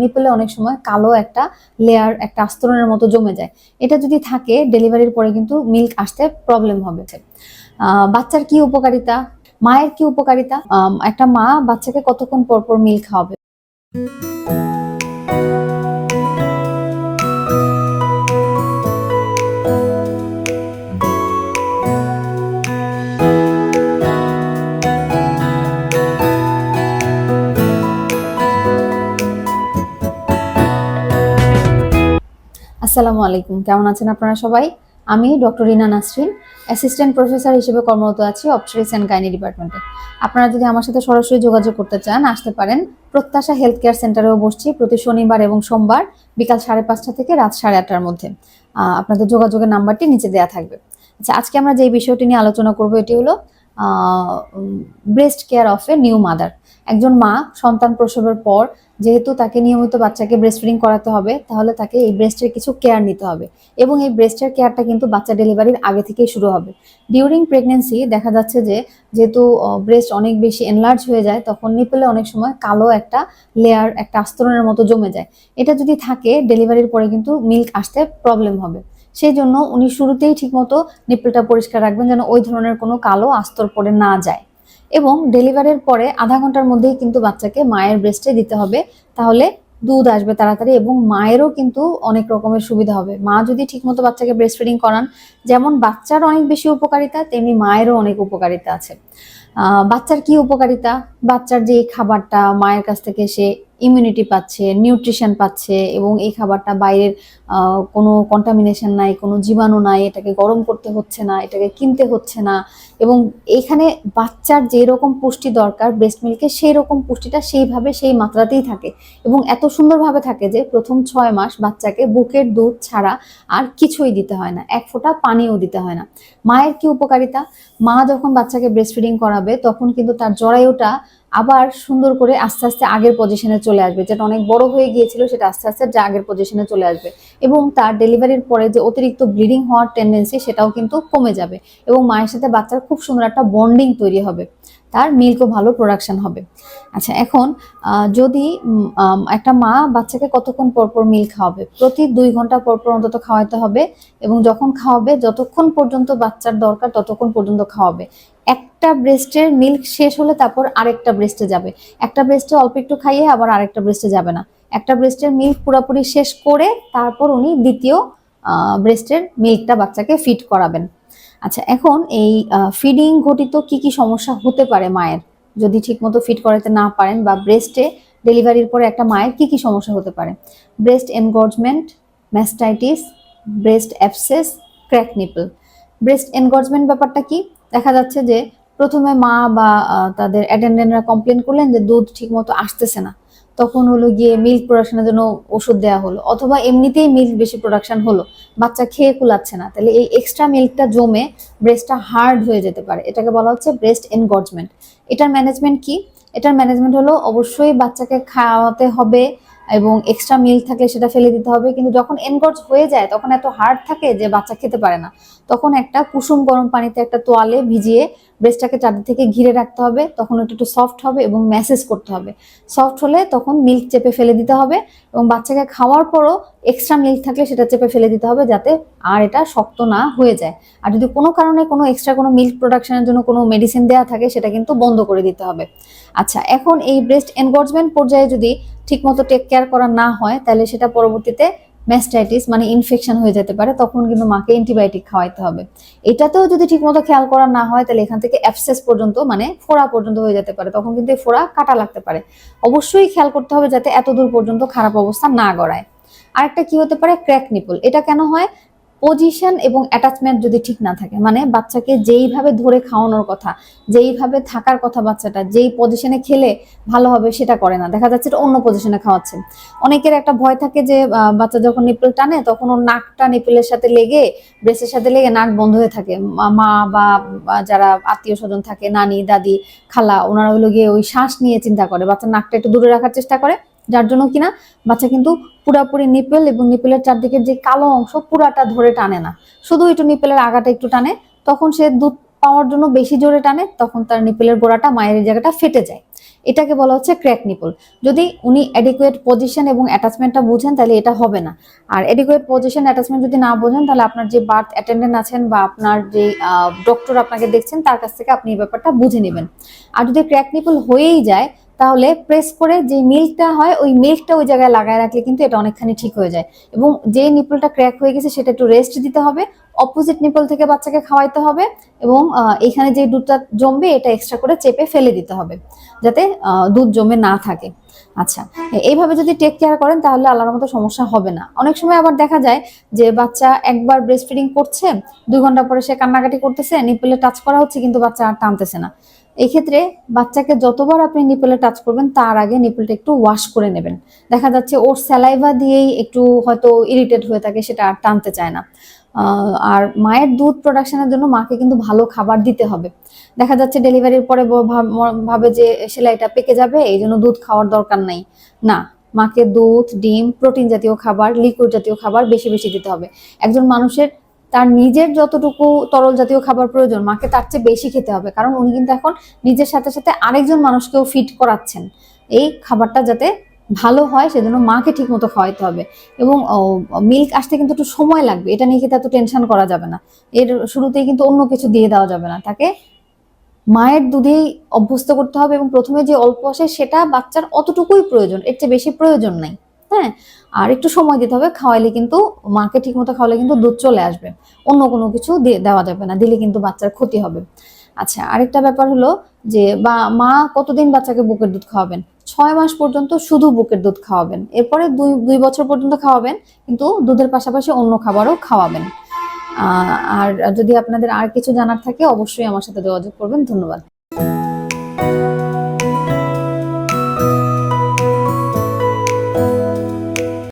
নিপেলে অনেক সময় কালো একটা লেয়ার একটা আস্তরণের মতো জমে যায়। এটা যদি থাকে ডেলিভারির পরে কিন্তু মিল্ক আসতে প্রবলেম হবে। বাচ্চার কি উপকারিতা? মায়ের কি উপকারিতা? একটা মা বাচ্চাকে কতক্ষণ পর পর মিল্ক খাওয়াবে? আসসালামু আলাইকুম। কেমন আছেন আপনারা সবাই? আমি doctor Rina Nasrin assistant professor হিসেবে কর্মরত আছি অপস্ট্রিক্স অ্যান্ড গাইনি ডিপার্টমেন্টে আপনারা যদি আমার সাথে সরাসরি যোগাযোগ করতে চান, আসতে পারেন। প্রত্যাশা হেলথ কেয়ার সেন্টারেও বসছি প্রতি শনিবার এবং সোমবার বিকাল সাড়ে পাঁচটা থেকে রাত সাড়ে আটটার মধ্যে। আপনাদের যোগাযোগের নাম্বারটি নিচে দেওয়া থাকবে। আচ্ছা আজকে আমরা যে বিষয়টি নিয়ে আলোচনা করব, এটি হলো breast care of a new mother একজন মা সন্তান প্রসবের পর যেহেতু তাকে নিয়মিত বাচ্চাকে ব্রেস্ট ফিডিং করাতে হবে, তাহলে তাকে এই ব্রেস্টের কিছু কেয়ার নিতে হবে। এবং এই ব্রেস্টের কেয়ারটা কিন্তু বাচ্চা ডেলিভারির আগে থেকেই শুরু হবে। ডিউরিং প্রেগনেন্সি দেখা যাচ্ছে যে যেহেতু ব্রেস্ট অনেক বেশি এনলার্জ হয়ে যায়, তখন নিপেলে অনেক সময় কালো একটা লেয়ার একটা আস্তরণের মতো জমে যায়। এটা যদি থাকে ডেলিভারির পরে কিন্তু মিল্ক আসতে প্রবলেম হবে। সেই জন্য উনি শুরুতেই ঠিকমতো নিপেলটা পরিষ্কার রাখবেন যেন ওই ধরনের কোনো কালো আস্তর পরে না যায়। এবং ডেলিভারির পরে আধা ঘণ্টার মধ্যেই কিন্তু বাচ্চাকে মায়ের ব্রেস্টে দিতে হবে। তাহলে দুধ আসবে তাড়াতাড়ি এবং মায়েরও কিন্তু অনেক রকমের সুবিধা হবে। মা যদি ঠিকমতো বাচ্চাকে ব্রেস্ট ফিডিং করান, যেমন বাচ্চার অনেক বেশি উপকারিতা, তেমনি মায়েরও অনেক উপকারিতা আছে। বাচ্চার কি উপকারিতা? বাচ্চার যে খাবারটা মায়ের কাছ থেকে সে ইমিউনিটি পাচ্ছে নিউট্রিশন পাচ্ছে এবং এই খাবারটা বাইরের কোনো কন্টামিনেশন নাই, কোনো জীবাণু নাই, এটাকে গরম করতে হচ্ছে না, এটাকে কিনতে হচ্ছে না এবং এইখানে বাচ্চার যে রকম পুষ্টি দরকার ব্রেস্ট মিল্কে সেই রকম পুষ্টিটা সেইভাবে সেই মাত্রাতেই থাকে। এবং এত সুন্দরভাবে থাকে যে প্রথম ছয় মাস বাচ্চাকে বুকের দুধ ছাড়া আর কিছুই দিতে হয় না। এক ফোঁটা পানিও দিতে হয় না। মায়ের কি উপকারিতা? মা যখন বাচ্চাকে ব্রেস্ট ফিডিং করাবে, তখন কিন্তু তার জরায়ুটা আবার সুন্দর করে আস্তে আস্তে আগের পজিশনে চলে আসবে। যেটা অনেক বড় হয়ে গিয়েছিল, সেটা আস্তে আস্তে যা আগের পজিশনে চলে আসবে। এবং তার ডেলিভারির পরে যে অতিরিক্ত ব্লিডিং হওয়ার টেন্ডেন্সি সেটাও কিন্তু কমে যাবে। এবং মায়ের সাথে বাচ্চার খুব সুন্দর একটা বন্ডিং তৈরি হবে। তার মিল্কও ভালো প্রোডাকশন হবে। আচ্ছা এখন যদি একটা মা বাচ্চাকে কতক্ষণ পর পর মিল্ক খাওয়াবে? প্রতি দুই ঘণ্টা পর পর অন্তত খাওয়াতে হবে এবং যখন খাওয়াবে, যতক্ষণ পর্যন্ত বাচ্চার দরকার ততক্ষণ পর্যন্ত খাওয়াবে। একটা ব্রেস্টের মিল্ক শেষ হলে তারপর আরেকটা ব্রেস্টে যাবে। একটা ব্রেস্টে অল্প একটু খাইয়ে আবার আরেকটা ব্রেস্টে যাবে না। একটা ব্রেস্টের মিল্ক পুরোপুরি শেষ করে তারপর উনি দ্বিতীয় ব্রেস্টের মিল্কটা বাচ্চাকে ফিট করাবেন। আচ্ছা এখন এই ফিডিং ঘটিত কি কি সমস্যা হতে পারে মায়ের? যদি ঠিকমতো ফিট করাতে না পারেন বা ব্রেস্টে ডেলিভারির পরে একটা মায়ের কি কি সমস্যা হতে পারে? Breast engorgement mastitis breast abscess crack nipple breast engorgement ব্যাপারটা কি? দেখা যাচ্ছে যে প্রথমে মা বা তাদের অ্যাটেন্ডেন্টরা কমপ্লেন করলেন যে দুধ ঠিকমতো আসতেছে না। তখন হলো গিয়ে মিল্ক প্রোডাকশনের জন্য ওষুধ দেওয়া হলো। অথবা এমনিতেই মিল্ক বেশি প্রোডাকশন হলো, বাচ্চা খেয়ে কুলাচ্ছে না। তাহলে এই এক্সট্রা মিল্কটা জমে ব্রেস্টটা হার্ড হয়ে যেতে পারে। এটাকে বলা হচ্ছে ব্রেস্ট এনগর্জমেন্ট এটার ম্যানেজমেন্ট কি? এটার ম্যানেজমেন্ট হলো অবশ্যই বাচ্চাকে খাওয়াতে হবে এবং এক্সট্রা মিল্ক থাকলে সেটা ফেলে দিতে হবে। কিন্তু যখন এনগর্জ হয়ে যায়, তখন এত হার্ড থাকে যে বাচ্চা খেতে পারে না। তখন একটা কুসুম গরম পানিতে একটা তোয়ালে ভিজিয়ে ব্রেস্টটাকে চারদিক থেকে ঘিরে রাখতে হবে। তখন ওটা একটু সফট হবে এবং ম্যাসেজ করতে হবে। সফট হলে তখন মিল্ক চেপে ফেলে দিতে হবে এবং বাচ্চাকে খাওয়ার পরও এক্সট্রা মিল্ক থাকলে সেটা চেপে ফেলে দিতে হবে যাতে আর এটা শক্ত না হয়ে যায়। আর যদি কোনো কারণে কোনো এক্সট্রা কোনো মিল্ক প্রোডাকশনের জন্য কোনো মেডিসিন দেওয়া থাকে, সেটা কিন্তু বন্ধ করে দিতে হবে। আচ্ছা এখন এই ব্রেস্ট এনগর্জমেন্ট পর্যায়ে যদি ঠিকমতো টেক কেয়ার করা না হয়, তাহলে সেটা পরবর্তীতে ম্যাস্টাইটিস মানে ইনফেকশন হয়ে যেতে পারে, তখন কিন্তু মাকে অ্যান্টিবায়োটিক খাওয়াইতে হবে। এটাতেও যদি ঠিকমতো খেয়াল করা না হয়, তাহলে এখান থেকে অ্যাপসেস পর্যন্ত মানে ফোড়া পর্যন্ত হয়ে যেতে পারে, তখন কিন্তু এই ফোড়া কাটা লাগতে পারে। অবশ্যই খেয়াল করতে হবে যাতে এত দূর পর্যন্ত খারাপ অবস্থা না গড়ায়। আরেকটা কি হতে পারে? ক্র্যাক নিপল এটা কেন হয়? পজিশন এবং অ্যাটাচমেন্ট যদি ঠিক না থাকে মানে বাচ্চাকে যেইভাবে ধরে খাওয়ানোর কথা, যেইভাবে থাকার কথা বাচ্চাটা, যেই পজিশনে খেলে ভালো হবে সেটা করে না। দেখা যাচ্ছে এটা অন্য পজিশনে খাওয়াচ্ছে। অনেকের একটা ভয় থাকে যে বাচ্চা যখন নিপল টানে তখন ওর নাকটা নিপলের সাথে লেগে ব্রেসের সাথে লেগে নাক বন্ধ হয়ে থাকে। মা- বা যারা আত্মীয় স্বজন থাকে, নানি, দাদি, খালা, ওনারা হলো গিয়ে ওই শ্বাস নিয়ে চিন্তা করে। বাচ্চার নাকটা একটু দূরে রাখার চেষ্টা করে যার জন্য কিনা বাচ্চা কিন্তু পুরাপুরি নিপেল এবং নিপেলের চারদিকের যে কালো অংশ পুরাটা ধরে টানে না। শুধু একটু নিপেলের আগাটা একটু টানে, তখন সে দুধ পাওয়ার জন্য বেশি জোরে টানে, তখন তার নিপেলের গোড়াটা, মায়ের জায়গাটা ফেটে যায়। এটাকে বলা হচ্ছে ক্র্যাক নিপল যদি উনি অ্যাডিকুয়েট পজিশন এবং অ্যাটাচমেন্টটা বুঝেন, তাহলে এটা হবে না। আর অ্যাডিকুয়েট পজিশন অ্যাটাচমেন্ট যদি না বোঝেন, তাহলে আপনার যে বার্থ অ্যাটেন্ডেন্ট আছেন বা আপনার যে ডক্টর আপনাকে দেখছেন, তার কাছ থেকে আপনি এই ব্যাপারটা বুঝে নেবেন। আর যদি ক্র্যাক নিপল হয়েই যায় তাহলে প্রেস করে যে মিল্কটা হয়, ওই মিল্কটা ওই জায়গায় লাগায় রাখলে কিন্তু এটা অনেকখানি ঠিক হয়ে যায়। এবং যে নিপলটা ক্র্যাক হয়ে গেছে, সেটা একটু রেস্ট দিতে হবে। অপোজিট নিপল থেকে বাচ্চাকে খাওয়াইতে হবে এবং এখানে যে দুধটা জমবে, এটা এক্সট্রা করে চেপে ফেলে দিতে হবে, যাতে দুধ জমে না থাকে। আচ্ছা এইভাবে যদি টেক কেয়ার করেন, তাহলে আল্লাহর মতো সমস্যা হবে না। অনেক সময় আবার দেখা যায় যে বাচ্চা একবার ব্রেস্ট ফিডিং করছে, দুই ঘণ্টা পরে সে কান্নাকাটি করতেছে নিপলে টাচ করা হচ্ছে, কিন্তু বাচ্চা আর টানতেছে না। এই ক্ষেত্রে বাচ্চাকে যতবার আপনি নিপলে টাচ করবেন, তার আগে নিপলটা একটু ওয়াশ করে নেবেন। দেখা যাচ্ছে ওর স্যালাইভা দিয়েই একটু হয়তো ইরিটেট হয়ে থাকে, সেটা আর টানতে চায় না। আর মায়ের দুধ প্রোডাকশনের জন্য মাকে কিন্তু ভালো খাবার দিতে হবে। দেখা যাচ্ছে ডেলিভারির পরে ভাবে যে সেলাইটা পেকে যাবে, এই জন্য দুধ খাওয়ার দরকার নাই। না, মাকে দুধ, ডিম প্রোটিন জাতীয় খাবার লিকুইড জাতীয় খাবার বেশি বেশি দিতে হবে। একজন মানুষের তার নিজের যতটুকু তরল জাতীয় খাবার প্রয়োজন, মাকে তার চেয়ে বেশি খেতে হবে। কারণ উনি কিন্তু এখন নিজের সাথে সাথে আরেকজন মানুষকেও ফিট করাচ্ছেন। এই খাবারটা যাতে ভালো হয়, সেজন্য মাকে ঠিক মতো খাওয়াইতে হবে। এবং মিল্ক আসতে কিন্তু একটু সময় লাগবে। এটা নিয়ে কিন্তু এত টেনশন করা যাবে না। এর শুরুতেই কিন্তু অন্য কিছু দিয়ে দেওয়া যাবে না। তাকে মায়ের দুধেই অভ্যস্ত করতে হবে এবং প্রথমে যে অল্প আসে, সেটা বাচ্চার অতটুকুই প্রয়োজন। এর চেয়ে বেশি প্রয়োজন নাই। হ্যাঁ? আর একটু সময় দিতে হবে, খাওয়াইলে কিন্তু, মাকে ঠিক মতো খাওয়ালে কিন্তু দুধ চলে আসবে। অন্য কোনো কিছু দেওয়া যাবে না, দিলে কিন্তু বাচ্চার ক্ষতি হবে। আচ্ছা আরেকটা ব্যাপার হলো যে, বা, মা কতদিন বাচ্চাকে বুকের দুধ খাওয়াবেন? ছয় মাস পর্যন্ত শুধু বুকের দুধ খাওয়াবেন। এরপরে দুই দুই বছর পর্যন্ত খাওয়াবেন, কিন্তু দুধের পাশাপাশি অন্য খাবারও খাওয়াবেন। আর যদি আপনাদের আর কিছু জানার থাকে, অবশ্যই আমার সাথে যোগাযোগ করবেন। ধন্যবাদ।